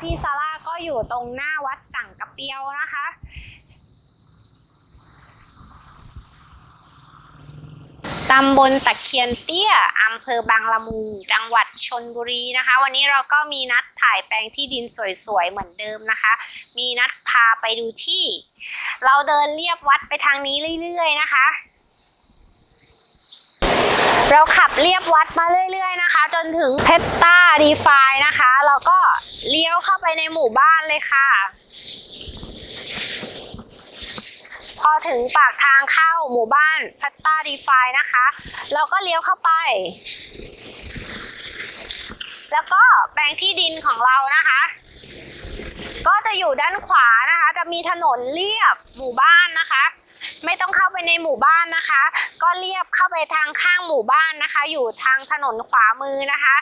พี่ซาร่าก็อยู่ตรงหน้าวัดสังกะเปียวนะคะตำบลตะเคียนเตี้ยอำเภอบางละมุงจังหวัดชนบุรีนะคะ วันนี้เราก็มีนัดถ่ายแปลงที่ดินสวยๆ เหมือนเดิมนะคะ มีนัดพาไปดูที่ เราเดินเรียบวัดไปทางนี้เรื่อยๆนะคะ เราขับ เรียบวัดมาเรื่อย ๆ นะคะ จนถึงเพชรต้าดีไฟนะคะเราก็เลี้ยวเข้าไปในหมู่บ้านเลยค่ะ พอถึงปากทางเข้าหมู่บ้านพัตตาดีไฟนะคะ เราก็เลี้ยวเข้าไป แล้วก็แปลงที่ดินของเรานะคะ ก็จะอยู่ด้านขวานะคะ จะมีถนนเรียบหมู่บ้านนะคะ ไม่ต้องเข้าไปในหมู่บ้านนะคะ ก็เรียบเข้าไปทางข้างหมู่บ้านนะคะ อยู่ทางถนนขวามือนะคะ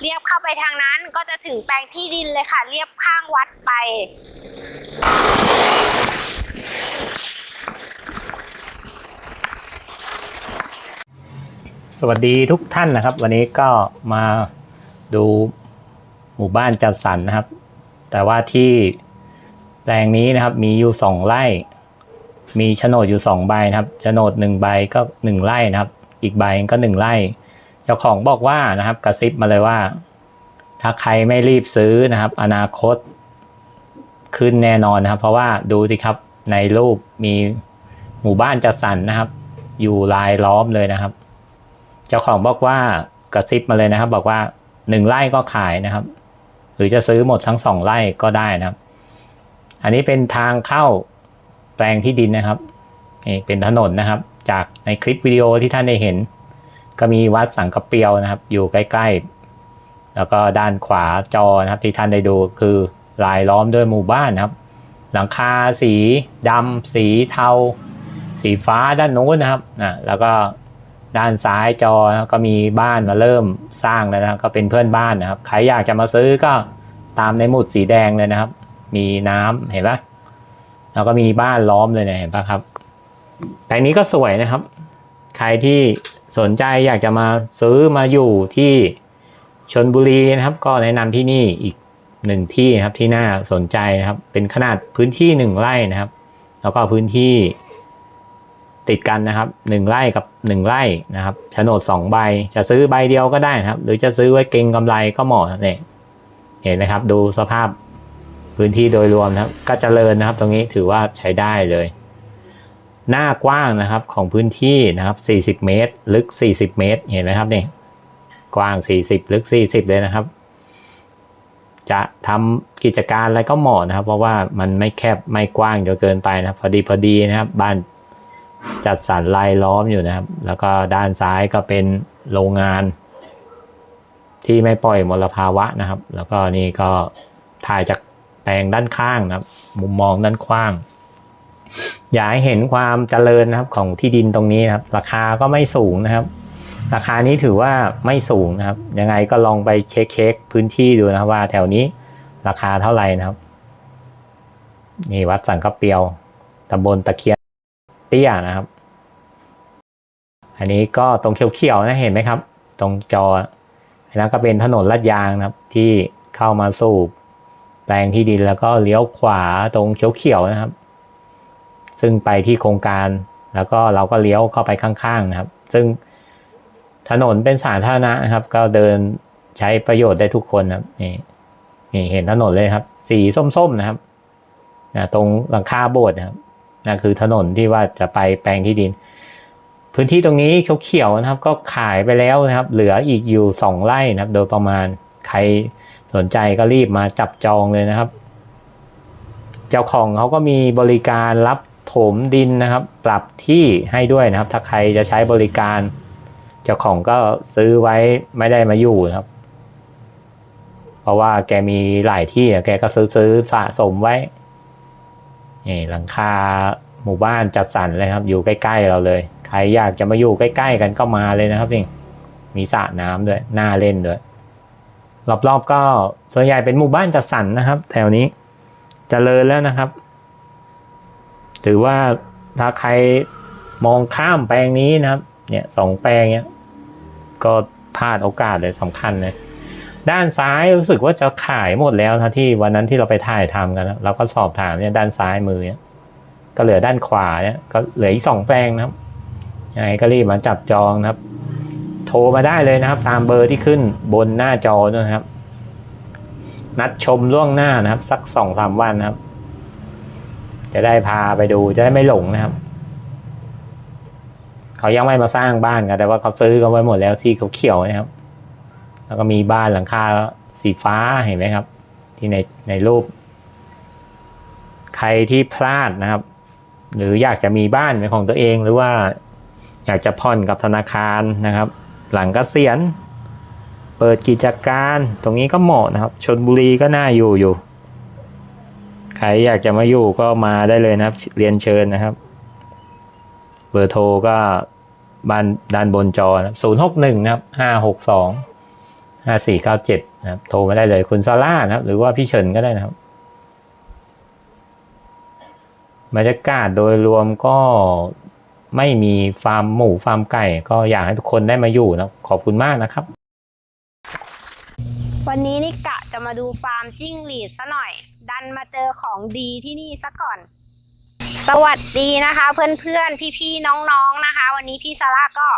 เรียบเข้าไปทางนั้นก็จะถึงแปลงที่ดินเลยค่ะ เรียบข้างวัดไปสวัสดีทุกท่านนะครับ วันนี้ก็มาดูหมู่บ้านจัดสรรนะครับ แต่ว่าที่ แปลงนี้นะครับมีอยู่สองไร่ มีโฉนดอยู่สองใบนะครับโฉนดหนึ่งใบก็หนึ่งไร่นะครับ อีกใบก็หนึ่งไร่ เจ้าของบอกว่านะครับกระซิบมาเลยว่า ถ้าใครไม่รีบซื้อนะครับ อนาคตขึ้นแน่นอนนะครับ เพราะว่าดูสิครับในรูปมีหมู่บ้านจัดสรรนะครับ อยู่รายล้อมเลยนะครับ เจ้าของบอกว่ากระซิบมาเลยนะครับ บอกว่าหนึ่งไร่ก็ขายนะครับ หรือจะซื้อหมดทั้งสองไร่ก็ได้นะครับ อันนี้เป็นทางเข้าแปลงที่ดินนะครับนี่เป็นถนนนะครับ จากในคลิปวิดีโอที่ท่านได้เห็น ก็มีวัดสังกะเปียวนะครับ อยู่ใกล้ๆ แล้วก็ด้านขวาจอนะครับที่ท่านได้ดูคือรายล้อมด้วยหมู่บ้านนะครับ หลังคาสีดำสีเทา สีฟ้าด้านโน้นนะครับอะแล้วก็ด้านซ้ายจอครับก็มีบ้านมาเริ่มสร้างแล้วนะครับ ก็เป็นเพื่อนบ้านนะครับ ใครอยากจะมาซื้อก็ตามในหมุดสีแดงเลยนะครับ มีน้ำเห็นปะแล้วก็มีบ้านล้อมเลยเนี่ยเห็นปะครับแปลงนี้ก็สวยนะครับ ใครที่สนใจอยากจะมาซื้อมาอยู่ที่ชนบุรีนะครับ ก็แนะนำที่นี่อีกหนึ่งที่นะครับที่น่าสนใจนะครับ เป็นขนาดพื้นที่หนึ่งไร่นะครับ แล้วก็พื้นที่ติดกันนะครับหนึ่งไร่กับหนึ่งไร่นะครับโฉนดสองใบจะซื้อใบเดียวก็ได้นะครับ หรือจะซื้อไว้เก็งกำไรก็เหมาะเนี่ยเห็นไหมครับ ดูสภาพ พื้นที่โดยรวมนะครับ ก็เจริญนะครับ ตรงนี้ถือว่าใช้ได้เลย หน้ากว้างนะครับของพื้นที่นะครับ 40 เมตร ลึก 40 เมตร เห็นไหมครับนี่ กว้าง 40 ลึก 40 เลยนะครับ จะทำกิจการอะไรก็เหมาะนะครับ เพราะว่ามันไม่แคบไม่กว้างจนเกินไปนะครับ พอดีพอดีนะครับ บ้านจัดสรรลายล้อมอยู่นะครับ แล้วก็ด้านซ้ายก็เป็นโรงงาน ที่ไม่ปล่อยมลภาวะนะครับ แล้วก็นี่ก็ถ่ายจาก แปลงด้านข้างนะครับ มุมมองด้านข้าง อยากให้เห็นความเจริญนะครับของที่ดินตรงนี้นะครับ ราคาก็ไม่สูงนะครับ ราคานี้ถือว่าไม่สูงนะครับ ยังไงก็ลองไปเช็คเช็คพื้นที่ดูนะครับว่าแถวนี้ราคาเท่าไหร่นะครับ นี่วัดสังกะเปียวตำบลตะเคียนเตี้ยนะครับ อันนี้ก็ตรงเขียวๆนะเห็นไหมครับ ตรงจออันนั้นก็เป็นถนนลาดยางนะครับที่เข้ามาสู่ แปลงที่ดินแล้วก็เลี้ยวขวาตรงเขียวๆนะครับ ซึ่งไปที่โครงการแล้วก็เราก็เลี้ยวเข้าไปข้างๆนะครับ ซึ่งถนนเป็นสาธารณะนะครับ ก็เดินใช้ประโยชน์ได้ทุกคนนะครับนี่นี่เห็นถนนเลยครับ สีส้มๆนะครับนะตรงหลังคาโบสถ์นะครับนั่นคือถนนที่ว่าจะไปแปลงที่ดิน พื้นที่ตรงนี้เขียวๆนะครับ ก็ขายไปแล้วนะครับ เหลืออีกอยู่สองไร่นะครับ โดยประมาณใคร สนใจก็รีบมาจับจองเลยนะครับ เจ้าของเขาก็มีบริการรับถมดินนะครับ ปรับที่ให้ด้วยนะครับ ถ้าใครจะใช้บริการ เจ้าของก็ซื้อไว้ไม่ได้มาอยู่นะครับ เพราะว่าแกมีหลายที่แกก็ซื้อซื้อสะสมไว้นี่หลังคาหมู่บ้านจัดสรรเลยครับ อยู่ใกล้ๆเราเลย ใครอยากจะมาอยู่ใกล้ ๆ กันก็มาเลยนะครับนี่มีสระน้ำด้วยน่าเล่นด้วย รอบๆก็ส่วนใหญ่เป็นหมู่บ้านจัดสรรนะครับ แถวนี้เจริญแล้วนะครับ ถือว่าถ้าใครมองข้ามแปลงนี้นะครับ เนี่ยสองแปลงเนี้ยก็พลาดโอกาสเลยสำคัญเลยด้านซ้ายรู้สึกว่าจะขายหมดแล้วนะที่วันนั้นที่เราไปถ่ายทำกันนะเราก็สอบถามเนี่ยด้านซ้ายมือเนี่ยก็เหลือด้านขวาเนี่ยก็เหลืออีกสองแปลงนะครับยังไงก็รีบมาจับจองนะครับ รมาได้เลยนะครับ ตามเบอร์ที่ขึ้นบนหน้าจอด้วยนะครับ นัดชมล่วงหน้านะครับ สักสองสามวันนะครับ จะได้พาไปดูจะได้ไม่หลงนะครับ เขายังไม่มาสร้างบ้านกันแต่ว่าเขาซื้อกันไว้หมดแล้วที่เขาเขียวนะครับ แล้วก็มีบ้านหลังคาสีฟ้าเห็นไหมครับ ที่ในในรูป ใครที่พลาดนะครับ หรืออยากจะมีบ้านเป็นของตัวเองหรือว่าอยากจะผ่อนกับธนาคารนะครับ หลังเกษียณ เปิดกิจการตรงนี้ก็เหมาะนะครับชนบุรีก็น่าอยู่อยู่ใครอยากจะมาอยู่ก็มาได้เลยนะครับ เรียนเชิญนะครับ เบอร์โทรก็บ้านด้านบนจอนะศูนย์หกหนึ่งนะครับห้าหกสองห้าสี่เก้าเจ็ดนะครับ โทรมาได้เลยคุณซาร่านะครับ หรือว่าพี่เฉินก็ได้นะครับบรรยากาศโดยรวมก็ ไม่มีฟาร์มหมูฟาร์มไก่ ก็อยากให้ทุกคนได้มาอยู่นะขอบคุณมากนะครับ วันนี้นี่กะจะมาดูฟาร์มจิ้งหรีดซะหน่อย ดันมาเจอของดีที่นี่ซะก่อน สวัสดีนะคะ เพื่อนๆ พี่ๆ น้องๆนะคะ วันนี้พี่ซาร่าก็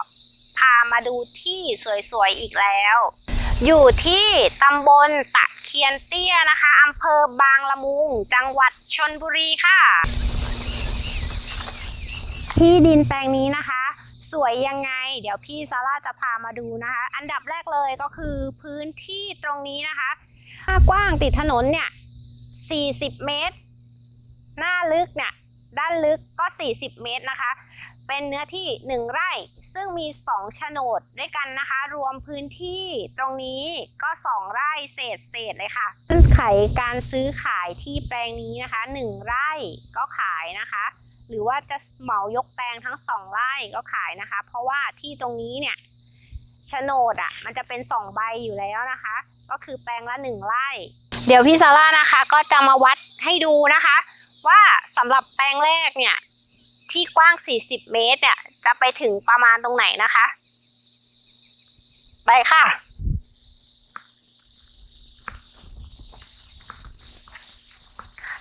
พามาดูที่สวยๆ อีกแล้ว อยู่ที่ตำบลตะเคียนเตี้ยนะคะอำเภอบางละมุง จังหวัดชนบุรีค่ะ ที่ดินแปลงนี้นะคะ สวยยังไง เดี๋ยวพี่ซาร่าจะพามาดูนะคะ อันดับแรกเลยก็คือพื้นที่ตรงนี้นะคะหน้ากว้างติดถนนเนี่ย 40 เมตร หน้าลึกเนี่ย ด้านลึกก็ 40 เมตรนะคะ เป็นเนื้อที่ 1 ไร่ ซึ่งมี 2 โฉนดด้วยกันนะคะ รวมพื้นที่ตรงนี้ก็ 2 ไร่เศษเศษเลยค่ะเงื่อนไขการซื้อขายที่แปลงนี้นะคะ 1 ไร่ก็ขายนะคะ หรือว่าจะเหมายกแปลงทั้ง 2 ไร่ก็ขายนะคะ เพราะว่าที่ตรงนี้เนี่ย โฉนดอะ มันจะเป็นสองใบอยู่แล้วนะคะ ก็คือแปลงละหนึ่งไร่ เดี๋ยวพี่ซาร่านะคะก็จะมาวัดให้ดูนะคะ ว่าสำหรับแปลงแรกเนี่ย ที่กว้าง 40 เมตรเนี่ยจะไปถึงประมาณตรงไหนนะคะ ไปค่ะ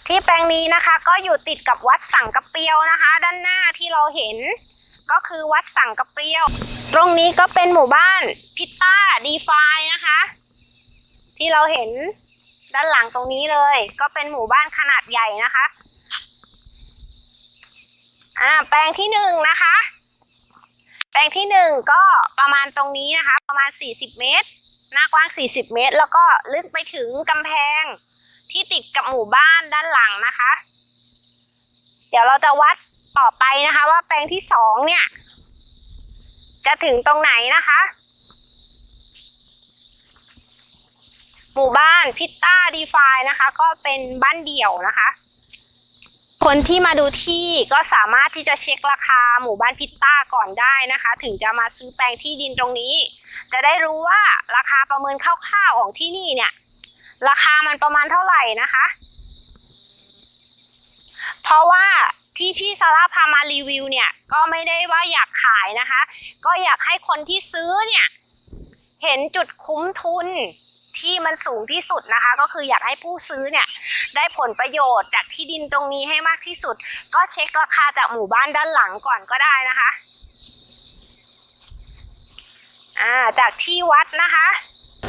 ที่แปลงนี้นะคะก็อยู่ติดกับวัดสังกะเปียวนะคะ ด้านหน้าที่เราเห็น ก็คือวัดสังกะเปียว ตรงนี้ก็เป็นหมู่บ้านพิต้าดีฟายนะคะ ที่เราเห็นด้านหลังตรงนี้เลย ก็เป็นหมู่บ้านขนาดใหญ่นะคะอ่าแปลงที่หนึ่งนะคะ แปลงที่หนึ่งก็ประมาณตรงนี้นะคะ ประมาณ 40 เมตร หน้ากว้าง 40 เมตร แล้วก็ลึกไปถึงกำแพง ที่ติดกับหมู่บ้านด้านหลังนะคะ เดี๋ยวเราจะวัดต่อไปนะคะ ว่าแปลงที่สองเนี่ย จะถึงตรงไหนนะคะ หมู่บ้านพิตต้าดีฟายนะคะ ก็เป็นบ้านเดี่ยวนะคะ คนที่มาดูที่ก็สามารถที่จะเช็คราคาหมู่บ้านพิตต้าก่อนได้นะคะ ถึงจะมาซื้อแปลงที่ดินตรงนี้ จะได้รู้ว่าราคาประเมินคร่าวๆของที่นี่เนี่ย ราคามันประมาณเท่าไหร่นะคะ เพราะว่าที่พี่ซาร่าพามารีวิวเนี่ย ก็ไม่ได้ว่าอยากขายนะคะ ก็อยากให้คนที่ซื้อเนี่ย เห็นจุดคุ้มทุน ที่มันสูงที่สุดนะคะ ก็คืออยากให้ผู้ซื้อเนี่ยได้ผลประโยชน์จากที่ดินตรงนี้ให้มากที่สุด ก็เช็คราคาจากหมู่บ้านด้านหลังก่อนก็ได้นะคะอ่าจากที่วัดนะคะ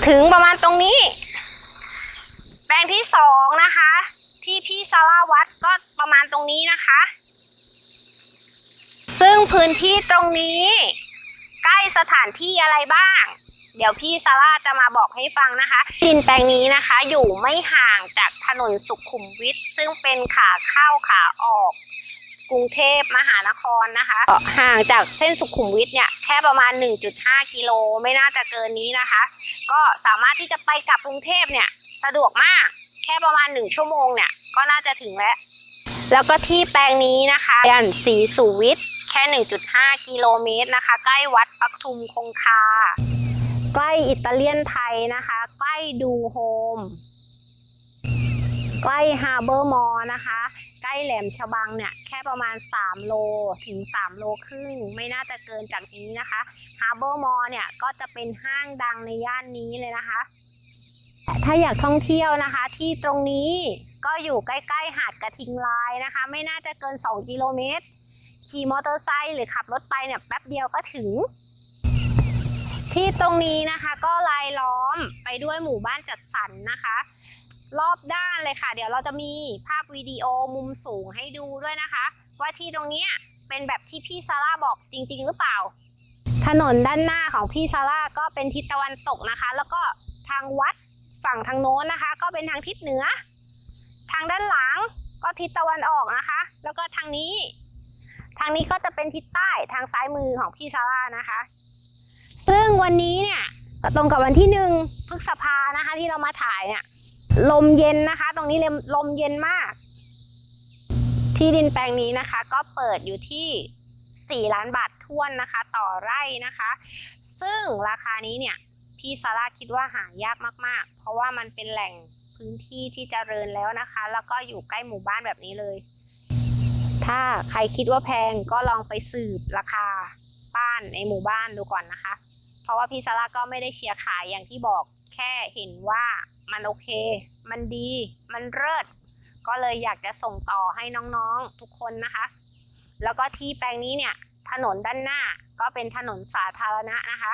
ถึงประมาณตรงนี้ แปลงที่สองนะคะ ที่พี่ซาร่าวัดก็ประมาณตรงนี้นะคะ ซึ่งพื้นที่ตรงนี้ใกล้สถานที่อะไรบ้าง เดี๋ยวพี่ซาร่าจะมาบอกให้ฟังนะคะดินแปลงนี้นะคะ อยู่ไม่ห่างจากถนนสุขุมวิทซึ่งเป็นขาเข้าขาออก กรุงเทพมหานครนะคะห่างจากเส้นสุขุมวิทเนี่ยแค่ประมาณ 1.5 กิโลไม่น่าจะเกินนี้นะคะ ก็สามารถที่จะไปกลับกรุงเทพเนี่ยสะดวกมากแค่ประมาณ 1 ชั่วโมงเนี่ยก็น่าจะถึงแล้วแล้วก็ที่แปลงนี้นะคะย่านศรีสุวิทย์แค่ 1.5 กิโลเมตรนะคะ ใกล้วัดปักทุมคงคา อิตาเลียนไทยนะคะ ใกล้ดูโฮม ใกล้ฮาร์เบอร์มอลนะคะ ใกล้แหลมฉบังเนี่ย แค่ประมาณ 3 โลถึง 3 โลครึ่ง ไม่น่าจะเกินจากนี้นะคะฮาร์เบอร์มอลเนี่ย ก็จะเป็นห้างดังในย่านนี้เลยนะคะถ้าอยากท่องเที่ยวนะคะ ที่ตรงนี้ก็อยู่ใกล้ๆหาดกระทิงลายนะคะ ไม่น่าจะเกิน 2 กิโลเมตร ขี่มอเตอร์ไซค์หรือขับรถไปเนี่ยแป๊บเดียวก็ถึง ที่ตรงนี้นะคะก็ลายล้อมไปด้วยหมู่บ้านจัดสรรนะคะ รอบด้านเลยค่ะ เดี๋ยวเราจะมีภาพวิดีโอมุมสูงให้ดูด้วยนะคะ ว่าที่ตรงเนี้ยเป็นแบบที่พี่ซาร่าบอกจริง ๆ หรือเปล่า ถนนด้านหน้าของพี่ซาร่าก็เป็นทิศตะวันตกนะคะ แล้วก็ทางวัดฝั่งทางโน้นนะคะ ก็เป็นทางทิศเหนือ ทางด้านหลังก็ทิศตะวันออกนะคะ แล้วก็ทางนี้ ทางนี้ก็จะเป็นทิศใต้ทางซ้ายมือของพี่ซาร่านะคะ ซึ่งวันนี้เนี่ยก็ตรงกับวันที่หนึ่งพฤษภานะคะ ที่เรามาถ่ายเนี่ยลมเย็นนะคะ ตรงนี้ลมลมเย็นมาก ที่ดินแปลงนี้นะคะ ก็เปิดอยู่ที่ 4 ล้านบาทท้วนนะคะ ต่อไร่นะคะ ซึ่งราคานี้เนี่ยพี่ซาร่าคิดว่าหายากมาก ๆ เพราะว่ามันเป็นแหล่งพื้นที่ที่เจริญแล้วนะคะ แล้วก็อยู่ใกล้หมู่บ้านแบบนี้เลย ถ้าใครคิดว่าแพงก็ลองไปสืบราคา บ้านในหมู่บ้านดูก่อนนะคะ เพราะว่าพี่ซาร่าก็ไม่ได้เชียร์ขายอย่างที่บอก แค่เห็นว่ามันโอเค มันดี มันเลิศก็เลยอยากจะส่งต่อให้น้องๆทุกคนนะคะ แล้วก็ที่แปลงนี้เนี่ยถนนด้านหน้าก็เป็นถนนสาธารณะนะคะ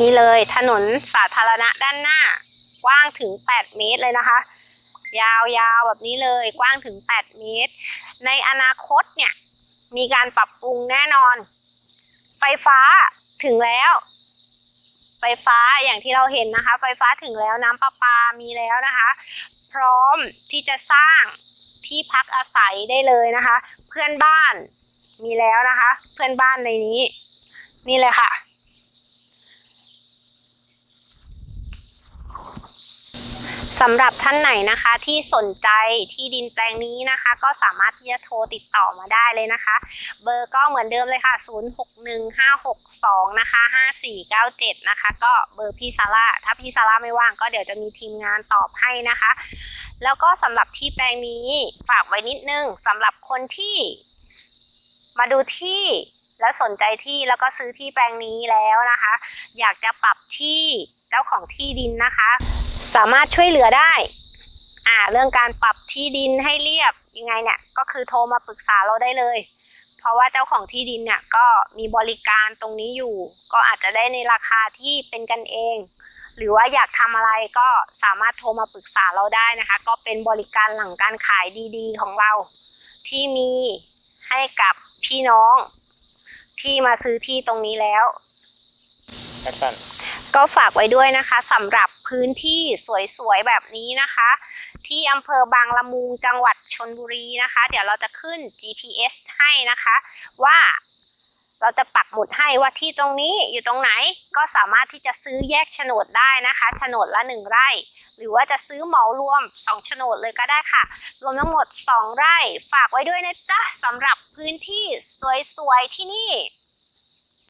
นี่เลยถนนสาธารณะด้านหน้ากว้างถึง 8 เมตรเลยนะคะ ยาวๆแบบนี้เลยกว้างถึง 8 เมตร ในอนาคตเนี่ยมีการปรับปรุงแน่นอน ไฟฟ้าถึงแล้ว ไฟฟ้าอย่างที่เราเห็นนะคะ ไฟฟ้าถึงแล้วน้ำประปามีแล้วนะคะ พร้อมที่จะสร้างที่พักอาศัยได้เลยนะคะ เพื่อนบ้านมีแล้วนะคะ เพื่อนบ้านในนี้ นี่เลยค่ะสำหรับท่านไหนนะคะที่สนใจที่ดินแปลงนี้นะคะ ก็สามารถที่จะโทรติดต่อมาได้เลยนะคะ เบอร์ก็เหมือนเดิมเลยค่ะ 061562 นะคะ 5497 นะคะ ก็เบอร์พี่ซาร่า ถ้าพี่ซาร่าไม่ว่างก็เดี๋ยวจะมีทีมงานตอบให้นะคะ แล้วก็สำหรับที่แปลงนี้ฝากไว้นิดนึงสำหรับคนที่มาดูที่แล้วสนใจที่แล้วก็ซื้อที่แปลงนี้แล้วนะคะ อยากจะปรับที่เจ้าของที่ดินนะคะ สามารถช่วยเหลือได้ อ่าเรื่องการปรับที่ดินให้เรียบยังไงเนี่ยก็คือโทรมาปรึกษาเราได้เลย เพราะว่าเจ้าของที่ดินเนี่ยก็มีบริการตรงนี้อยู่ ก็อาจจะได้ในราคาที่เป็นกันเอง หรือว่าอยากทำอะไรก็สามารถโทรมาปรึกษาเราได้นะคะ ก็เป็นบริการหลังการขายดีๆ ของเรา ที่มีให้กับพี่น้องที่มาซื้อที่ตรงนี้แล้ว ก็ฝากไว้ด้วยนะคะสำหรับพื้นที่สวยๆแบบนี้นะคะ ที่อำเภอบางละมุงจังหวัดชนบุรีนะคะ เดี๋ยวเราจะขึ้น GPS ให้นะคะ ว่าเราจะปักหมุดให้ว่าที่ตรงนี้อยู่ตรงไหนก็สามารถที่จะซื้อแยกโฉนดได้นะคะโฉนดละหนึ่งไร่ หรือว่าจะซื้อเหมารวมสองโฉนดเลยก็ได้ค่ะ รวมทั้งหมด 2 ไร่ ฝากไว้ด้วยนะจ๊ะสำหรับพื้นที่สวยๆที่นี่